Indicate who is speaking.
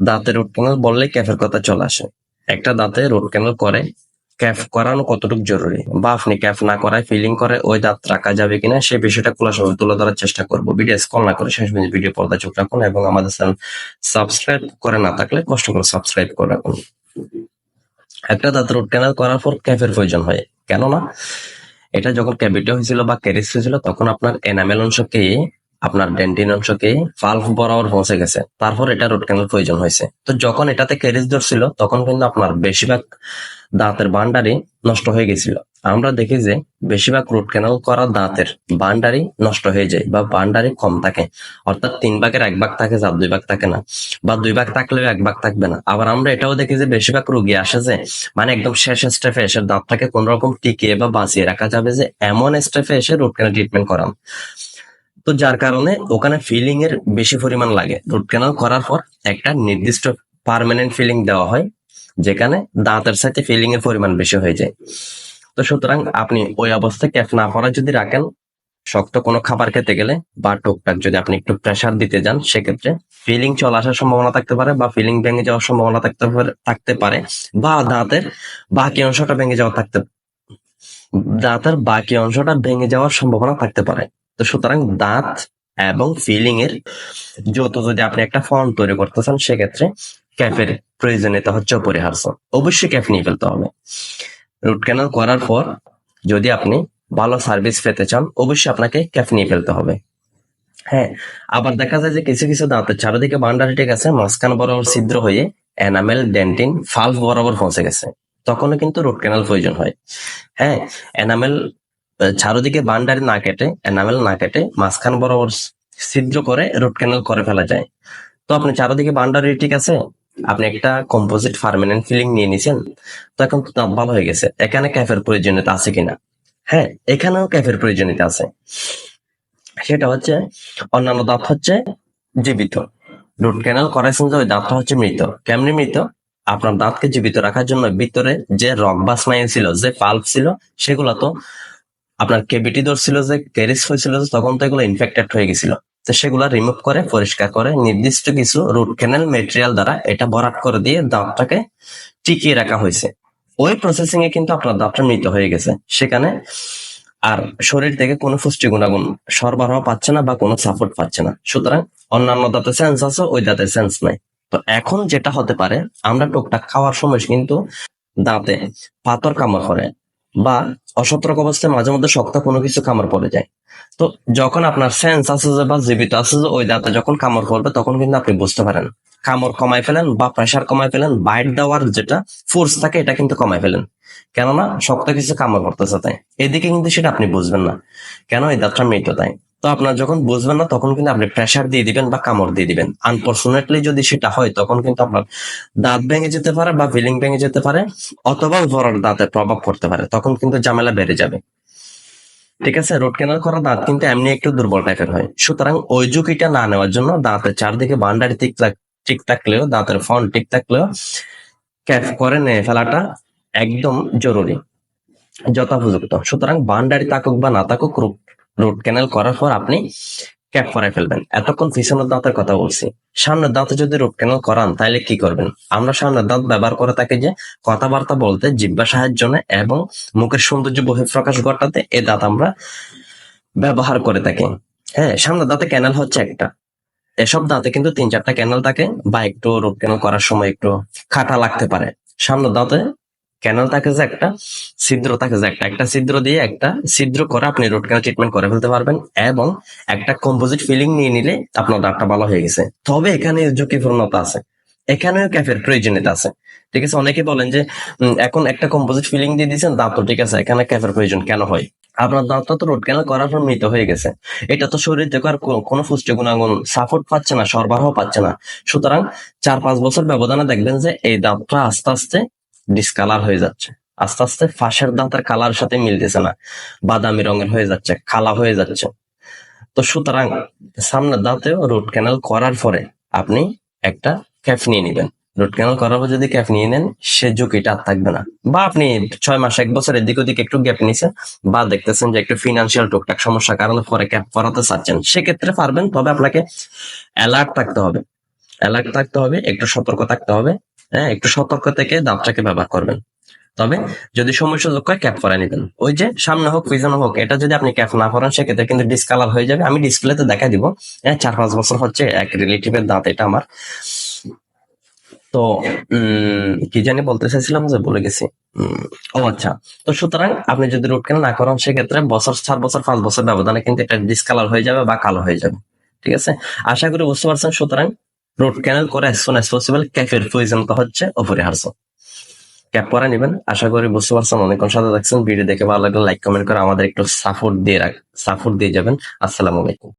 Speaker 1: দাঁতে root canal বললে ক্যাফের কথা চলে আসে। একটা দাঁতে রুট ক্যানাল করে, ক্যাফ করানো কতটুকু জরুরি? বা আপনি ক্যাফ না করায় ফিলিং করে ওই দাঁত রাখা যাবে কিনা সেই বিষয়টা খোলাসভাবে তুলে ধরার চেষ্টা করব। ভিডিও স্কল না করে শেষ পর্যন্ত ভিডিও পর্দা চোখ রাখুন এবং আমাদের চ্যানেল সাবস্ক্রাইব করে না থাকলে কষ্ট করে সাবস্ক্রাইব করে রাখুন। একটা দাঁত রুট ক্যানাল করার পর ক্যাফের প্রয়োজন হয়। কেননা, এটা যখন ক্যাভিটি হয়েছিল বা ক্যারিস হয়েছিল, তখন আপনার এনামেল অংশকে আপনার ডেন্টিন অংশকে ভালভ বরাবর পৌঁছে গেছে। তারপর এটা রুট ক্যানাল প্রয়োজন হয়েছে। তো যখন এটাতে ক্যারিস ধরছিল, তখন কিন্তু আপনার বেশিরভাগ দাঁতের বান্ডারি নষ্ট হয়ে গেছিল। আমরা দেখি যে বেশিরভাগ রুট ক্যানাল করা দাঁতের বান্ডারি নষ্ট হয়ে যায় বা বান্ডারি কম থাকে। অর্থাৎ তিন ভাগের এক ভাগ থাকে যার দুই ভাগ থাকে না। বা দুই ভাগ থাকলেও এক ভাগ থাকবে না। আবার আমরা এটাও দেখি যে বেশিরভাগ রুগী আসে যে মানে একদম শেষ স্টেপে এসে দাঁতটাকে কোন রকম টিকিয়ে বা বাঁচিয়ে রাখা যাবে যে, এমন স্টেপে এসে রুট ক্যানাল ট্রিটমেন্ট করান। তো যার কারণে ওখানে ফিলিং এর বেশি পরিমাণ লাগে। রুট ক্যানাল করার পর একটা নির্দিষ্ট পার্মানেন্ট ফিলিং দেওয়া হয়, যেখানে দাঁতের সাথে ফিলিং এর পরিমাণ বেশি হয়ে যায়। তো সুতরাং আপনি ওই অবস্থায় ক্যাফ না করা যদি রাখেন, শক্ত কোনো খাবার খেতে গেলে বা টুকটাক যদি আপনি একটু প্রেসার দিতে যান, সেক্ষেত্রে ফিলিং চলে আসার সম্ভাবনা থাকতে পারে বা ফিলিং ভেঙে যাওয়ার সম্ভাবনা থাকতে পারে থাকতে পারে বা দাঁতের বাকি অংশটা ভেঙে যাওয়া থাকতে, দাঁতের বাকি অংশটা ভেঙে যাওয়ার সম্ভাবনা থাকতে পারে। তো সুতরাং দাঁত এবং ফিলিং এর যত যদি আপনি একটা ফর্ম তৈরি করতে চান, সেক্ষেত্রে ক্যাফের প্রয়োজনীয়তা হচ্ছে অপরিহার্য। অবশ্যই ক্যাফ নিয়ে ফেলতে হবে। রুট ক্যানাল করার পর যদি আপনি ভালো সার্ভিস পেতে চান, অবশ্যই আপনাকে ক্যাফ নিয়ে ফেলতে হবে। হ্যাঁ আবার দেখা যায় যে কিছু কিছু দাঁতের চারিদিকে বান্ডারি ঠিক আছে, মাঝখান বরাবর ছিদ্র হয়ে এনামেল ডেন্টিন ফাল্ভ বরাবর পৌঁছে গেছে। তখনও কিন্তু রুট ক্যানাল প্রয়োজন হয়। হ্যাঁ এনামেল চারোদিকে বান্ডারি না কেটে, এনামেল না কেটে মাঝখান বরাবর ছিদ্র করে রুট ক্যানাল করে ফেলা যায়। তো আপনি চারোদিকে বান্ডারি, ঠিক আছে? আপনি একটা কম্পোজিট পার্মানেন্ট ফিলিং নিয়ে নিছেন, তো এখন তো ভালো হয়ে গেছে। এখানে ক্যাফের প্রয়োজনীয়তা আছে কিনা? হ্যাঁ এখানেও ক্যাফের প্রয়োজনীয়তা আছে। সেটা হচ্ছে, অন্যান্য দাঁত হচ্ছে জীবিত। রুট ক্যানেল করাইছেন যে ওই দাঁতটা হচ্ছে মৃত। কেমনি মৃত? আপনার দাঁতকে জীবিত রাখার জন্য ভিতরে যে রক বা স্নায়ু ছিল, যে পাল্প ছিল, সেগুলো তো আপনার কেভিটি ধরছিল যে ক্যারিস হয়েছিল যে, তখন তো এগুলো ইনফেক্টেড হয়ে গেছিল। তো সেগুলো রিমুভ করে, পরিষ্কার করে, নির্দিষ্ট কিছু রুট ক্যানেল মেটেরিয়াল দ্বারা এটা ভরাট করে দিয়ে দাঁতটাকে টিকিয়ে রাখা হয়েছে। ওই প্রসেসিং এ কিন্তু আপনার দাঁতটা মৃত হয়ে গেছে। সেখানে আর শরীর থেকে কোনো পুষ্টি গুণাগুণ সরবরাহ পাচ্ছে না বা কোনো সাপোর্ট পাচ্ছে না। সুতরাং অন্যান্য দাঁতে সেন্স আছে, ওই দাঁতে সেন্স নাই। তো এখন যেটা হতে পারে, আমরা টুকটাক খাওয়ার সময় কিন্তু দাঁতে পাথর কামড় করে বা অসতর্ক অবস্থায় মাঝে মধ্যে শক্ত কোনো কিছু কামড় পড়ে যায়। তো যখন আপনার সেন্স আছে যে বা জীবিত আছে যে ওই দাঁতে যখন কামড় করবে তখন কিন্তু আপনি বুঝতে পারেন। কামড় কমায় ফেলেন বা প্রেশার কমায় ফেলেন বাইট দেওয়ার যেটা ফোর্স থাকে, এটা কিন্তু কমায় ফেলেন। কেননা শক্ত কিছু কামড় করতেছে তাই। এদিকে কিন্তু সেটা আপনি বুঝবেন না। কেন এই দাঁতটা মৃত তাই? তো আপনার যখন বুঝবেন না, তখন কিন্তু আপনি প্রেশার দিয়ে দিবেন বা কামড় দিয়ে দিবেন। আনফর্চুনেটলি যদি সেটা হয়, তখন কিন্তু আপনার দাঁত ভেঙে যেতে পারে বা ফিলিং ভেঙে যেতে পারে, অথবা ভরার দাঁতে প্রভাব পড়তে পারে, তখন কিন্তু ঝামেলা বেড়ে যাবে। ঠিক আছে? রোড ক্যানাল করা দাঁত কিন্তু এমনি একটু দুর্বল টাইপের হয়। সুতরাং ওই ঝুঁকিটা না নেওয়ার জন্য দাঁতের চারদিকে বান্ডারি ঠিক ঠিক থাকলেও, দাঁতের ফন্ট ঠিক থাকলেও ক্যাফ করে নিয়ে ফেলাটা একদম জরুরি, যথাপযুক্ত। সুতরাং বান্ডারি থাকুক বা না থাকুক রুট ক্যানেল করার পর আপনি ক্যাপ করে ফেলবেন। এতক্ষণ পিছনের দাঁতের কথা বলছি। সামনের দাঁতে যদি রুট ক্যানেল করান তাহলে কি করবেন? আমরা সামনের দাঁত ব্যবহার করে থাকি যে, কথাবার্তা বলতে জিব্বা সাহায্য এবং মুখের সৌন্দর্য বহিঃপ্রকাশ ঘটাতে এ দাঁত আমরা ব্যবহার করে থাকি। হ্যাঁ সামনের দাঁতে ক্যানেল হচ্ছে একটা। এসব দাঁতে কিন্তু তিন চারটা ক্যানেল থাকে বা একটু রুট ক্যানেল করার সময় একটু খাটা লাগতে পারে। সামনের দাঁতে ক্যানেল থাকে যে একটা ছিদ্র থাকে যে একটা একটা ছিদ্র দিয়ে একটা ছিদ্র করে আপনি রুট ক্যানেল ট্রিটমেন্ট করে ফেলতে পারবেন এবং একটা কম্পোজিট ফিলিং নিয়ে নিলে আপনার দাঁতটা ভালো হয়ে গেছে। তবে এখানে ঝুঁকিপূর্ণতা আছে। এখানেও ক্যাফের প্রয়োজনীয়তা আছে। ঠিক আছে, অনেকে বলেন যে এখন একটা কম্পোজিট ফিলিং দিয়ে দিয়েছেন দাঁত তো ঠিক আছে, এখানে ক্যাফের প্রয়োজন কেন হয়? আপনার দাঁতটা তো রোড ক্যানেল করার পর মৃত হয়ে গেছে। এটা তো শরীর থেকে আর কোনো পুষ্টি গুণাগুণ সাপোর্ট পাচ্ছে না, সরবরাহ পাচ্ছে না। সুতরাং চার পাঁচ বছর ব্যবধানে দেখবেন যে এই দাঁতটা আস্তে আস্তে ডিসকালার হয়ে যাচ্ছে। আস্তে আস্তে ফাঁসের দাঁতের কালার সাথে মিলতেছে না। বাদামি রঙের হয়ে যাচ্ছে, কালা হয়ে যাচ্ছে। তো সুতরাং সামনের দাঁতেও রুট ক্যানেল করার পরে আপনি একটা ক্যাফ নিয়ে নিবেন। রুট ক্যানেল করার পর যদি ক্যাফ নিয়ে নেন, সে ঝুঁকিটা আর থাকবে না। বা আপনি ছয় মাস, এক বছর এদিক ওদিক একটু গ্যাপ নিছেন, বা দেখতেছেন যে একটু ফিনান্সিয়াল টুকটাক সমস্যার কারণে পরে ক্যাপ করাতে চাচ্ছেন, সেক্ষেত্রে পারবেন। তবে আপনাকে অ্যালার্ট থাকতে হবে। অ্যালার্ট থাকতে হবে, একটু সতর্ক থাকতে হবে। হ্যাঁ একটু সতর্ক থেকে দাঁতটাকে ব্যবহার করবেন। তবে যদি সময় সুযোগ হয়, ক্যাপ করে নেবেন। ওই যে সামনে হোক, পিছনে হোক, এটা যদি আপনি ক্যাপ না করেন সেক্ষেত্রে কিন্তু ডিসকালার হয়ে যাবে। আমি ডিসপ্লেতে দেখা দিব। হ্যাঁ চার পাঁচ বছর হচ্ছে এক রিলেটিভের দাঁত এটা আমার। তো কি জানি বলতে চাইছিলাম যে বলে গেছি। ও আচ্ছা। তো সুতরাং আপনি যদি রুট ক্যানেল না করেন, সেক্ষেত্রে বছর, চার বছর, পাঁচ বছর ব্যবধানে কিন্তু এটা ডিসকালার হয়ে যাবে বা কালো হয়ে যাবে। ঠিক আছে? আশা করি বুঝতে পারছেন। সুতরাং রুট ক্যানেল করে অ্যাজ সুন অ্যাজ পসিবল ক্যাফের প্রয়োজন তো হচ্ছে অপরিহার্য ক্যাপ পরা নেবেন, আশা করি বুঝতে পারছেন অনেকক্ষণ সাথে থাকছেন। ভিডিও দেখে ভালো লাগলে লাইক কমেন্ট করে আমাদের একটু সাপোর্ট দিয়ে রাখ সাপোর্ট দিয়ে যাবেন। আসসালামু আলাইকুম।